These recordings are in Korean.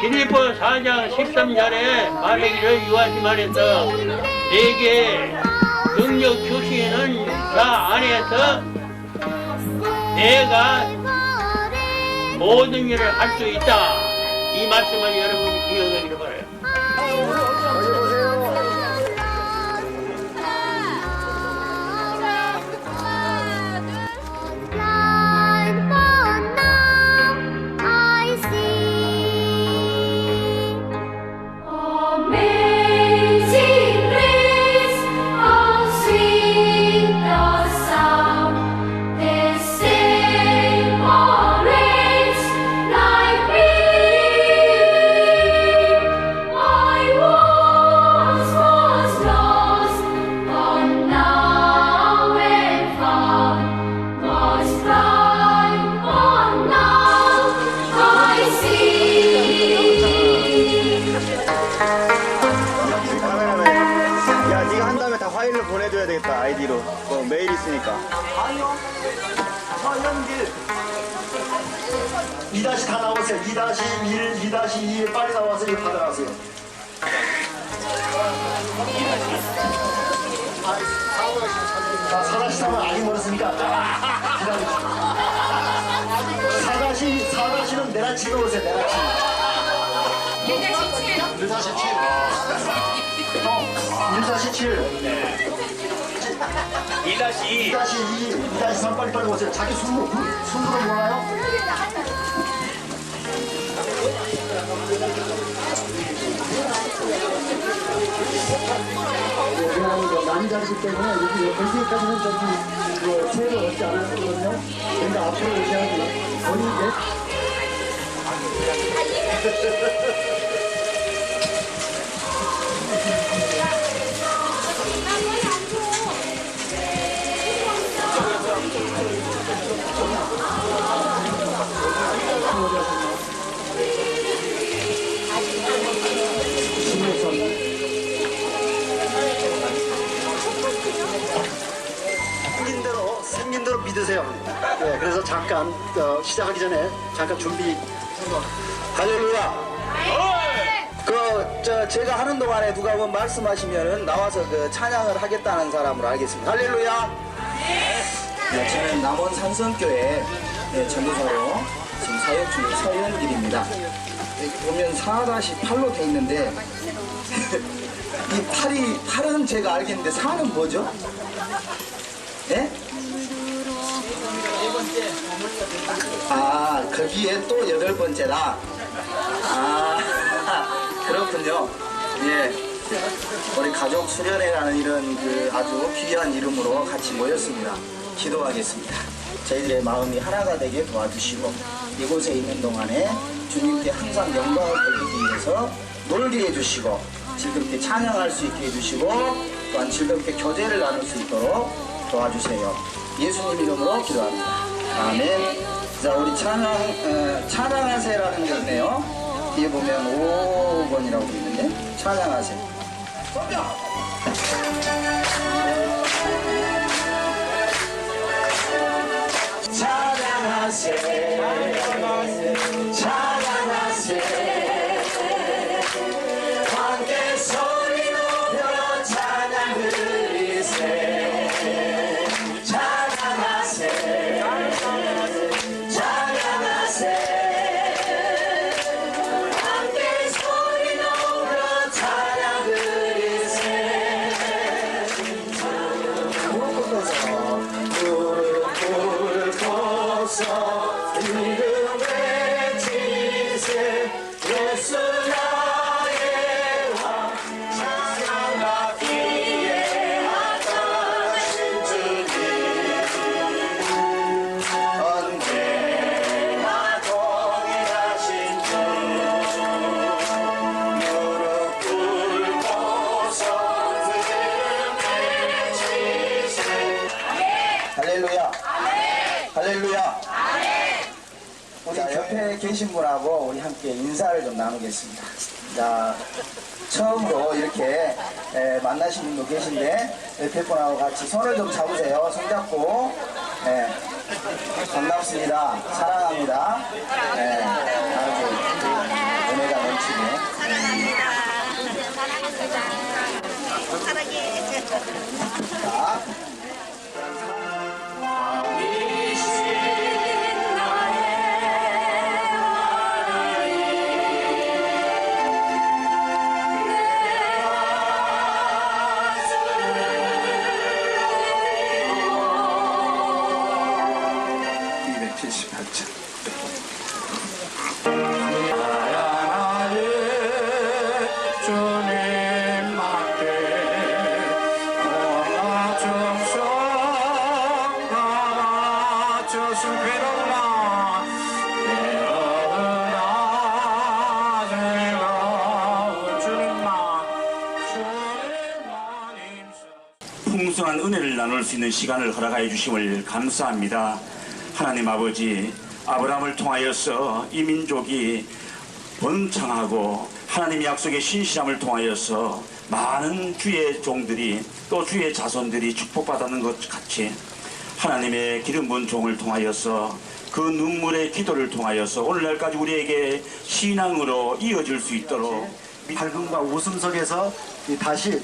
빌립보 4장 13절에 말하기를 유하시 말했어. 내게 능력 주시는 자 안에서 내가 모든 일을 할 수 있다. 이 말씀을 여러분이 기억하기를 바라요 4다시, 4다시는 내가 찍어보세요. 내가 찍어. 1다시 7. 1다시 7. 2-2 2-2, 2-3 빨리 빨리 오세요. 자기 숨, 숨으로 모아요? 미안합니다. 많이 자르기 때문에 여기 여기까지는 저기 그 체를 얻지 않았거든요. 근데 앞으로 오셔야 돼요. 본인 이 잠깐 어, 시작하기 전에 잠깐 준비. 할렐루야. 그, 저, 제가 하는 동안에 누가 뭐 말씀하시면은 나와서 그 찬양을 하겠다는 사람으로 알겠습니다. 할렐루야. 네, 저는 남원 산성교회 네, 전도사로 지금 사역 중인 서현길입니다. 여기 보면 4-8로 돼 있는데, 이 팔이, 팔은 제가 알겠는데 4는 뭐죠? 거기에 또 여덟 번째다. 아, 그렇군요. 예. 우리 가족 수련회라는 이런 그 아주 귀한 이름으로 같이 모였습니다. 기도하겠습니다. 저희들의 마음이 하나가 되게 도와주시고 이곳에 있는 동안에 주님께 항상 영광을 돌리기 위해서 놀게 해주시고 즐겁게 찬양할 수 있게 해주시고 또한 즐겁게 교제를 나눌 수 있도록 도와주세요. 예수님 이름으로 기도합니다. 아멘. 자, 우리 찬양, 어, 찬양하세라는 게 있네요. 뒤에 보면 5번이라고 돼 있는데, 찬양하세. 찬양하세. 찬양하세. 계신 분하고 우리 함께 인사를 좀 나누겠습니다. 자, 처음으로 이렇게 에, 만나신 분도 계신데 옆에 분하고 같이 손을 좀 잡으세요. 손 잡고 예, 반갑습니다. 사랑합니다. 예, 아주 은혜가 넘치네. 사랑합니다. 사랑합니다. 사랑해. 78장. 풍성한 은혜를 나눌 수 있는 시간을 허락해 주심을 감사합니다. 하나님 아버지, 아브라함을 통하여서 이 민족이 번창하고 하나님 약속의 신실함을 통하여서 많은 주의 종들이 또 주의 자손들이 축복받는 것 같이 하나님의 기름 부은 종을 통하여서 그 눈물의 기도를 통하여서 오늘날까지 우리에게 신앙으로 이어질 수 있도록 밝음과 웃음 속에서 이 다시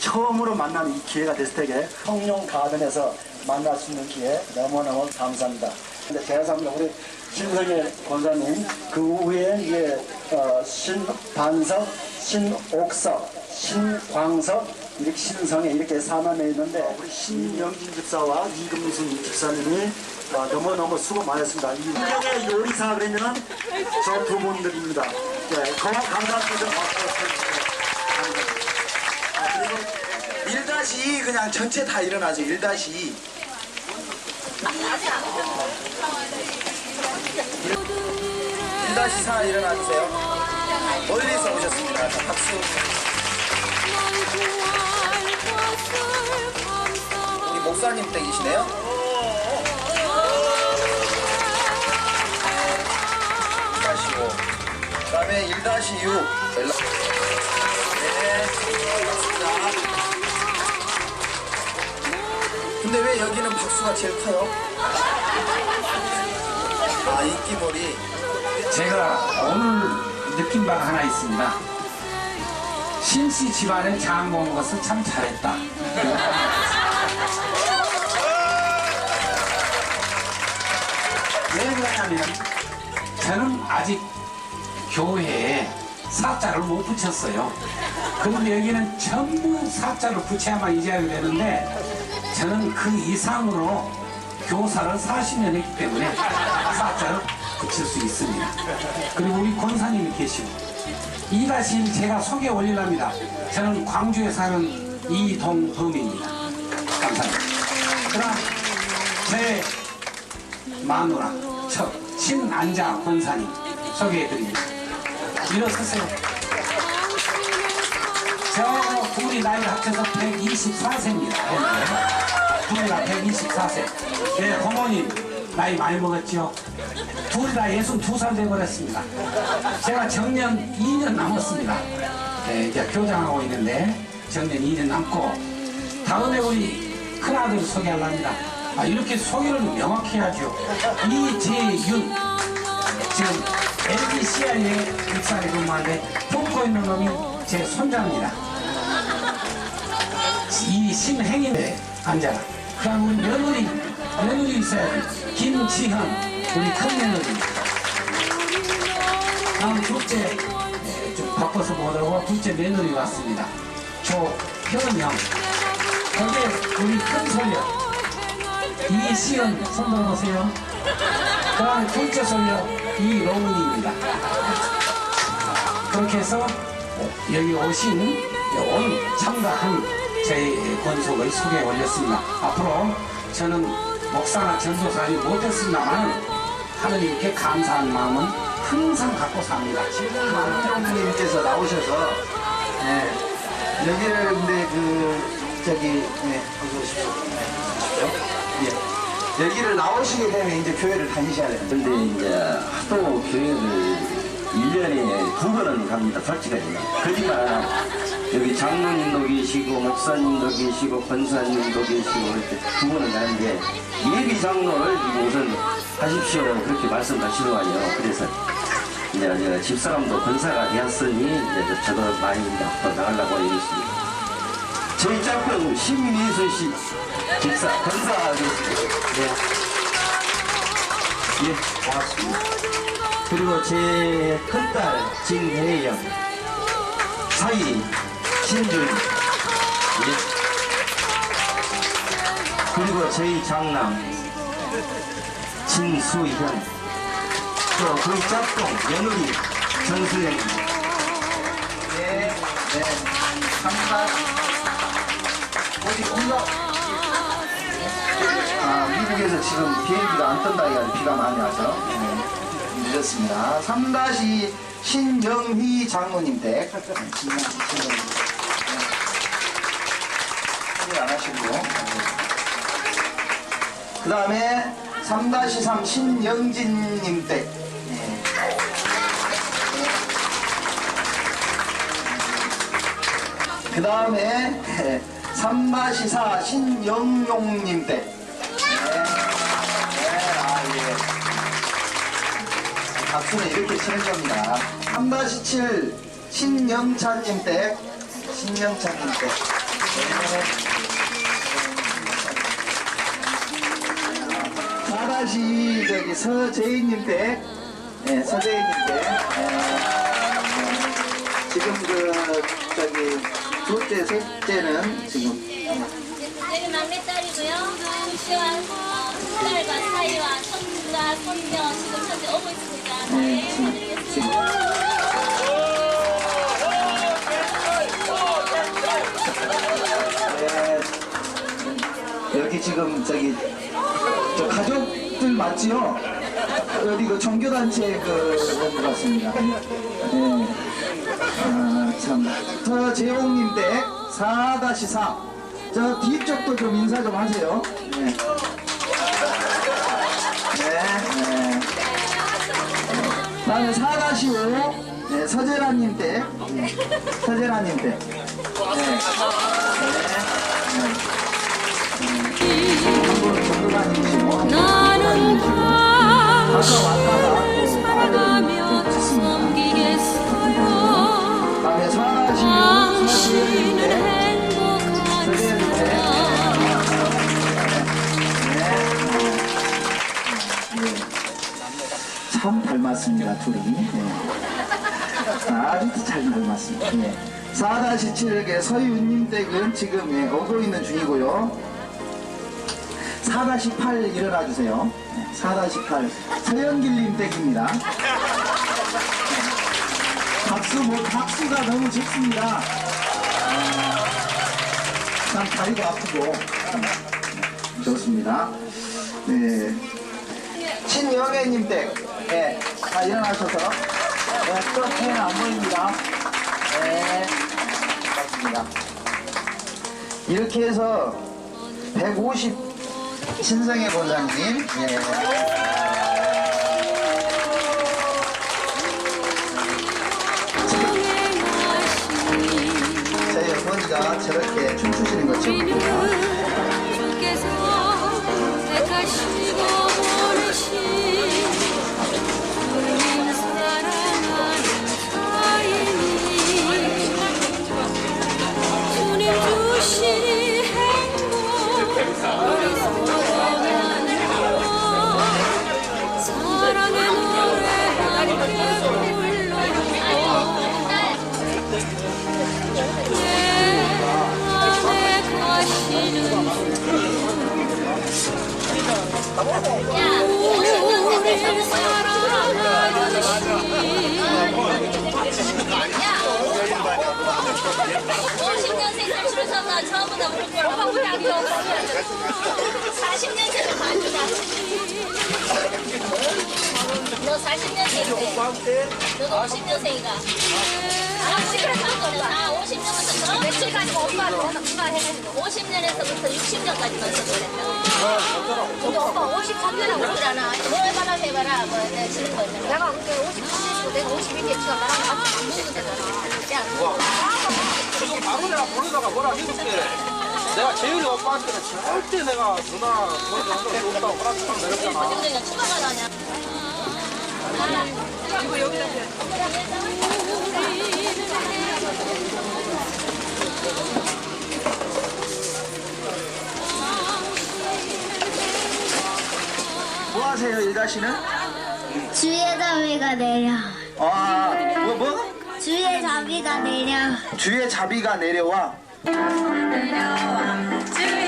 처음으로 만나는 이 기회가 됐을 때에 성령 가든에서 만날 수 있는 기회 너무너무 감사합니다. 근데 제사입니다. 우리 신성의 권사님 그 후에 이제 어, 신반석, 신옥석, 신광석 이렇게 신성에 이렇게 사남에 있는데 우리 신영진 집사와 이금순 집사님이 어, 너무너무 수고 많았습니다. 이 신경의 요리사 그러면은 저두 분들입니다. 네, 더 감사합니다. 좀일 다시 그냥 전체 다 일어나죠. 일 다시. 일 다시 사 일어나 주세요. 멀리서 오셨습니다. 자, 박수. 우리 목사님 댁이시네요. 다시 육. 연락. 네, 고맙습니다. 왜 여기는 박수가 제일 커요? 아 인기몰이 제가 오늘 느낀 바가 하나 있습니다. 신씨 집안에 장온 것을 참 잘했다. 왜 그러냐면 저는 아직 교회에 사자를 못 붙였어요. 그런데 여기는 전부 사자를 붙여야만 이제야 되는데 저는 그 이상으로 교사를 40년 했기 때문에 사자를 붙일 수 있습니다. 그리고 우리 권사님이 계시고 이다시 제가 소개 올리랍니다. 저는 광주에 사는 이동범입니다. 감사합니다. 그럼 제 마누라 첫 신안자 권사님 소개해드립니다. 일어서세요. 저 둘이 나이 합쳐서 124세입니다. 둘이 다 124세. 네, 부모님 나이 많이 먹었죠? 둘이 다 62살 되버렸습니다. 제가 정년 2년 남았습니다. 네, 이제 교장하고 있는데 정년 2년 남고 다음에 우리 큰아들 소개하려합니다. 아, 이렇게 소개를 명확히 해야죠. 이재윤 지금 LG CIA 입사에 근무하는데 뽑고 있는 놈이 제 손자입니다. 이 신행인데 앉아라. 그다음 우리 며느리 며느리 있어야지. 김지현 우리 큰 며느리. 다음 둘째 네, 좀못 오고 둘째 며느리 왔습니다. 조현영. 거기에 우리 큰 손녀 이시은 손 들어 보세요. 그 다음에 둘째 손녀 이로운입니다. 그렇게 해서 여기 오신 오늘 참가한 저희 권속을 소개해 올렸습니다. 앞으로 저는 목사나 전도사를 못했습니다만 하느님께 감사한 마음은 항상 갖고 삽니다. 지금 만정님께서 나오셔서 예, 여기를 근데 그 저기 예, 어서 오십시오. 예. 여기를 나오시게 되면 이제 교회를 다니셔야 돼요. 근데 이제 하도 교회를 1년에 두 번은 갑니다. 솔직하게. 거짓말 안 하고. 여기 장로님도 계시고, 목사님도 계시고, 권사님도 계시고, 이렇게 두 번은 가는데, 예비 장로를 우선 하십시오. 그렇게 말씀하시더만요. 그래서, 이제 제가 집사람도 권사가 되었으니, 이제 저도 많이 앞으로 나가려고 이랬습니다. 저희 짝꿍 신미순 씨, 집사, 권사가 되었습니다. 네. 예, 고맙습니다. 그리고 제 큰딸 진혜영, 사위 예. 그리고 저희 장남 진수현, 또그 짝꿍 며느리 전수영. 네, 네. 감사합니다. 어디 공격? 아, 미국에서 지금 비행기가 안 뜬다 해가지고 비가 많이 와서 네, 늦었습니다. 3다시 신정희 장모님 댁. 네, 신정희, 신정 희. 사진 안 하시고요. 그 다음에 3-3 신영진님 댁. 예. 그 다음에 3-4 신영용님 댁. 네. 박수는 이렇게 치는 겁니다. 3-7 신영찬님 댁. 신영찬님 댁. 네. 다시 저기 서재인님 댁. 네, 서재인님 댁. 네. 지금 그 저기 둘째, 셋째는 지금 여기 막내 딸이고요. 씨와 어, 큰딸과 사이와 손주가 손녀 지금 현재 오고 있습니다. 네, 해드리겠습니다. 네, 여기 지금 저기 저 가족 들 맞지요? 어디 그 종교단체 그것 같습니다. 네. 아, 참. 저 재홍님 댁 4-4. 저 뒤쪽도 좀 인사 좀 하세요. 네. 네, 네. 다음에 4-5. 네, 서재라님 댁. 네. 서재라님 댁. 네. 네. 4-7의 서유님 댁은 지금 예, 오고 있는 중이고요. 4-8 일어나 주세요. 4-8 서연길님 댁입니다. 박수 뭐 박수가 너무 좋습니다. 아, 참 다리가 아프고. 음, 좋습니다. 네. 신영애님 댁. 네. 다 일어나셔서. 네, 또 팬은 안 보입니다 네. 맞습니다 이렇게 해서 150 신성의 본사님. 예. 저희 어머니가 저렇게 춤추시는 봅니다 처음부터 우리 걸 화분하기 40년생을 봐주자 너 40년생인데 너도 50년생이가 아, 시간 바꿔. 아, 50년부터 저 며칠까지 엄마 누가 해가지고 50년에서부터 60년까지만 써보랬다. 근데 오빠 53년에 오잖아. 뭐 해봐라 해봐라. 뭐 내가 지는 거 있잖아. 내가 그때 53년이고 내가 51년 치가 부르다가 뭐라 해줄게. 내가 재율이 오빠한테는 절대 내가 누나 그런 정도 없다고 허락하고 어디 내렸잖아. 그냥 추가가 나냐. 이거 여기다 뭐 하세요 일가씨는? 주의 자비가 내려 아, 뭐, 뭐? 주의 자비가 내려. 주의 자비가 내려와. 주의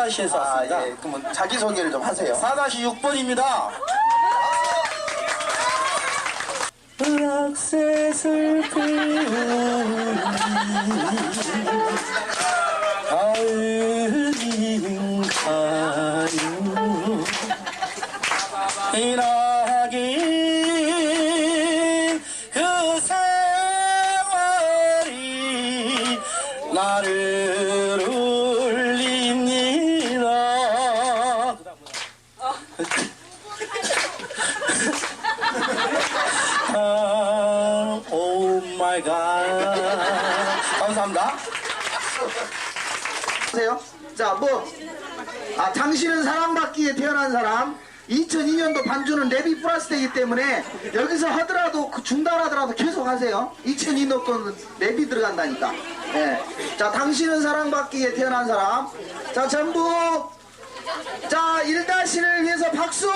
4-4시에서 아, 왔습니다. 예. 그럼 자기소개를 좀 하세요. 4-6번입니다. 락새 슬픈 2000년도에 태어난 사람 2002년도 반주는 레비 플러스되기 때문에 여기서 하더라도 그 중단하더라도 계속 하세요. 2002년도 건 레비 들어간다니까. 네. 자 당신은 사랑받기에 태어난 사람. 자 전부. 자 1-1을 위해서 박수!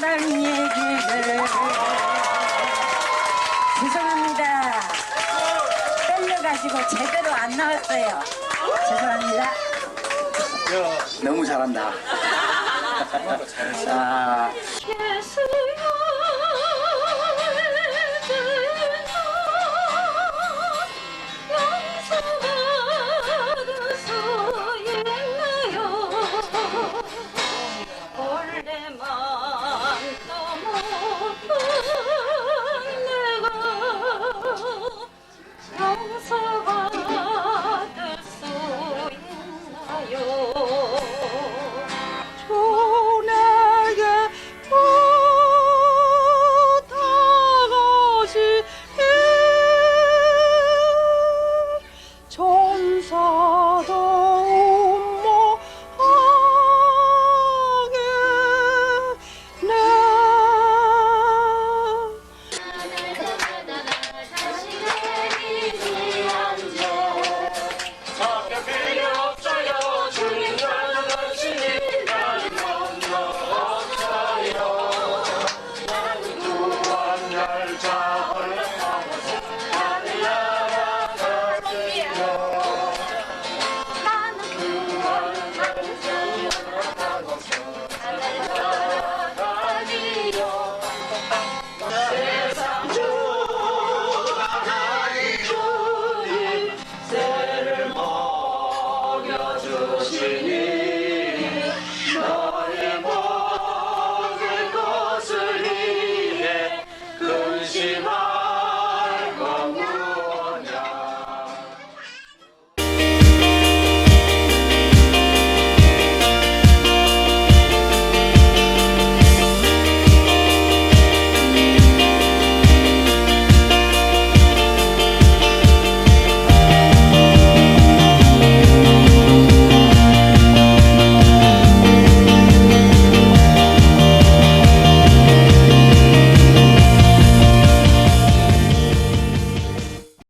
사랑 얘기를. 죄송합니다. 떨려가지고 제대로 안 나왔어요. 죄송합니다. 너무 잘한다. 자,